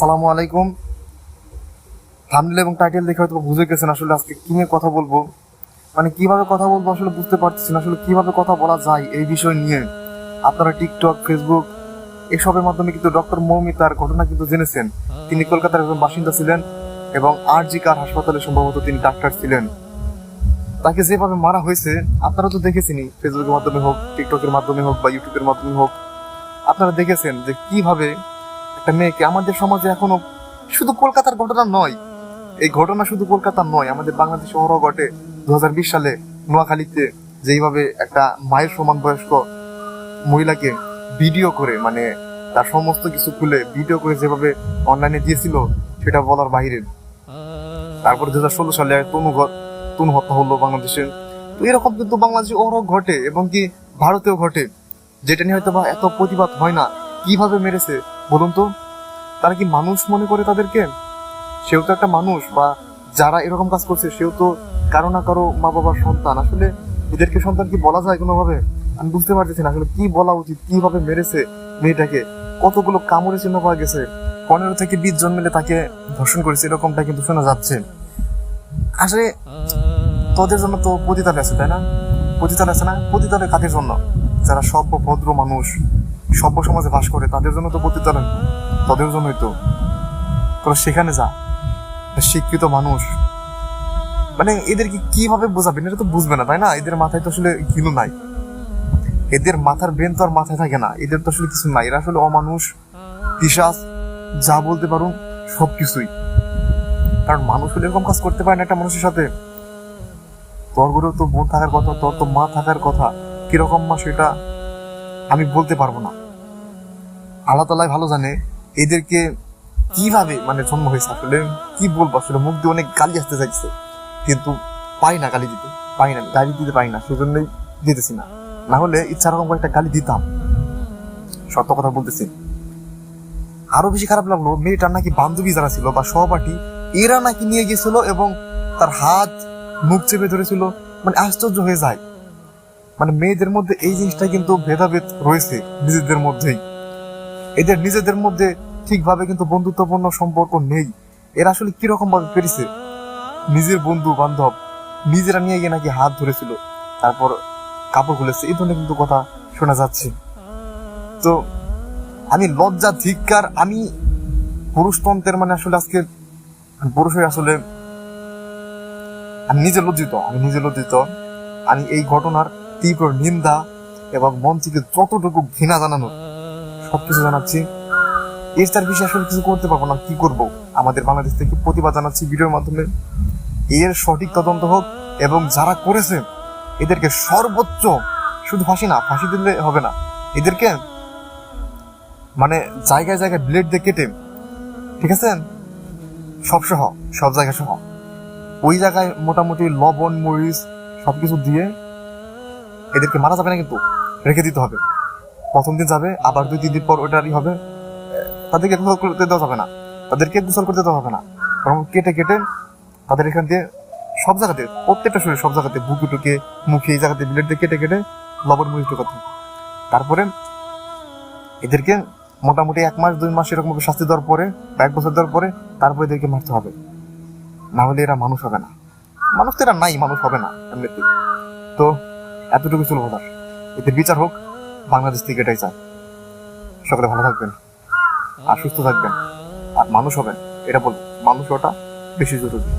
আসসালামু আলাইকুম। থামনেল এবং টাইটেল দেখে হয়তো বুঝে গেছেন আসলে আজকে কি নিয়ে কথা বলব। মানে কীভাবে কথা বলব আসলে বুঝতে পারতেছি না, আসলে কীভাবে কথা বলা যায় এই বিষয় নিয়ে। আপনারা টিকটক ফেসবুক এসবের মাধ্যমে কিন্তু ডক্টর মৌমিতার ঘটনা কিন্তু জেনেছেন। তিনি কলকাতার একজন বাসিন্দা ছিলেন এবং আর জি কার হাসপাতালে সম্ভবত তিনি ডাক্তার ছিলেন। তাকে যেভাবে মারা হয়েছে, আপনারা তো দেখেছেনই ফেসবুকের মাধ্যমে হোক টিকটকের মাধ্যমে হোক বা ইউটিউবের মাধ্যমে হোক। আপনারা দেখেছেন যে কীভাবে একটা মেয়েকে আমাদের সমাজে এখনও শুধু কলকাতার ঘটনা নয়, এই ঘটনা শুধু কলকাতার নয়, আমাদের বাংলাদেশ শহরও ঘটে। দু সালে নোয়াখালীতে যেইভাবে একটা মায়ের সমান বয়স্ক মহিলাকে ভিডিও করে মানে তার সমস্ত কিছু খুলে ভিডিও করে যেভাবে অনলাইনে দিয়েছিল, সেটা বলার বাইরে তারপর দু হাজার ষোলো সালে তনু তনু হত্যা হলো বাংলাদেশে। তো এরকম কিন্তু বাংলাদেশে ওরও ঘটে এবং কি ভারতেও ঘটে, যেটা নিয়ে হয়তো বা এত প্রতিবাদ হয় না। কীভাবে মেরেছে, বলুন তো? তারা কি মানুষ মনে করে তাদেরকে? সেও তো একটা মানুষ, বা যারা এরকম কাজ করছে, সেও তো কারও না কারও মা বাবার সন্তান। আসলে এদেরকে সন্তান কি বলা যায় কোনোভাবে? আমি বুঝতে পারতেছি না, আসলে কি বলা উচিত, কীভাবে মেরেছে মেয়েটাকে? কতগুলো কামড়ে চিহ্ন পাওয়া গেছে? পনেরো থেকে বিশ জন মিলে তাকে ধর্ষণ করেছে, এরকমটা কিন্তু শোনা যাচ্ছে। আসলে তোদের জন্য তো পতিতালে আছে, তাই না? পতিতালে আছে না? পতিতালে কাদের জন্য? যারা সভ্য ভদ্র মানুষ। সভ্য সমাজে বাস করে তাদের জন্য তো পতিতালে তাদের জন্যই তো। তোরা সেখানে যা। শিক্ষিত মানুষ। মানে এদেরকে কীভাবে বোঝাবেন এটা তো বুঝবে না তাই না? এদের মাথায় তো আসলে কিলো নাই। এদের মাথার ব্রেন তো আর মাথায় থাকে না। এদের তো আসলে কিছু নাই। এরা আসলে অমানুষ পিসাস যা বলতে পারুন সব কিছুই কারণ মানুষ হলে এরকম কাজ করতে পারে না একটা মানুষের সাথে। তোর ঘরেও তো বোন থাকার কথা তোর তো মা থাকার কথা। কীরকম মা সেটা আমি বলতে পারব না। আল্লাহ তালাই ভালো জানে এদেরকে কীভাবে মানে জন্ম হয়েছে আসলে। কি বলব আসলে? মুখ দিয়ে অনেক গালি আসতে চাইছে। কিন্তু পাই না গালি দিতে। পাই না, গালি দিতে পারি না। সেজন্যই দিতেছি না। না হলে ইচ্ছা রকম একটা গালি দিতাম। সত্য কথা বলতেছি। আরও বেশি খারাপ লাগল, মেয়েটার নাকি বান্ধবী যারা ছিল বা সহপাঠী, এরা নাকি নিয়ে গেছিল এবং তার হাত মুখ চেপে ধরেছিল। মানে আশ্চর্য হয়ে যায়। মানে মেয়েদের মধ্যে এই জিনিসটা কিন্তু ভেদাভেদ রয়েছে নিজেদের মধ্যেই। এদের নিজেদের মধ্যে ঠিকভাবে কিন্তু বন্ধুত্বপূর্ণ সম্পর্ক নেই। এরা আসলে কীরকম ভাবে পেরেছে? নিজের বন্ধু বান্ধব নিজেরা নিয়ে গিয়ে নাকি হাত ধরেছিল তারপর কাপড় খুলেছে এই ধরনের কিন্তু কথা শোনা যাচ্ছে। তো আমি লজ্জা ধিক্কার আমি পুরুষতন্ত্রের মানে আসলে আজকে পুরুষ হয়ে আসলে আমি নিজে লজ্জিত আমি নিজে লজ্জিত। আমি এই ঘটনার তীব্র নিন্দা এবং মন থেকে যতটুকু ঘৃণা জানানোর সবকিছু জানাচ্ছি। এর বিষয়ে আসলে কিছু করতে পারব না, কি করব? আমাদের বাংলাদেশ থেকে প্রতিবাদ জানাচ্ছি ভিডিওর মাধ্যমে। এর সঠিক তদন্ত হোক এবং যারা করেছে, এদেরকে সর্বোচ্চ শুধু ফাঁসি না, ফাঁসি দিলে হবে না। এদেরকে মানে জায়গায় জায়গায় ব্লেড দিয়ে কেটে, ঠিক আছে? সব সহ, সব জায়গা সহ। ওই জায়গায় মোটামুটি লবণ, মরিচ, সবকিছু দিয়ে এদেরকে মারা যাবে না কিন্তু, রেখে দিতে হবে। প্রথম দিন যাবে, আবার দুই, তিন দিন পর ওটারই হবে। তাদেরকে গোসল করতে দেওয়া যাবে না। তাদেরকে গোসল করতে দেওয়া হবে না। বরং কেটে কেটে তাদের এখান দিয়ে সব জায়গাতে, প্রত্যেকটা শরীর সব জায়গাতে বুকে টুকে, মুখে এই জায়গাতে ব্লেড দিয়ে কেটে কেটে লবণ মরিচ ঢোকাতে। তারপরে এদেরকে মোটামুটি এক মাস, দুই মাস এরকম শাস্তি দেওয়ার পরে বা এক বছর দেওয়ার পরে তারপরে এদেরকে মারতে হবে। না হলে এরা মানুষ হবে না। মানুষ তো এরা নাই, মানুষ হবে না, এমনিতেই। তো এতটুকু ছিল বলার এদের বিচার হোক, বাংলাদেশ থেকে এটাই চায় সকলে ভালো থাকবেন আর সুস্থ থাকবেন। আর মানুষ হবেন, এটা বল মানুষ ওটা বেশি জরুরি।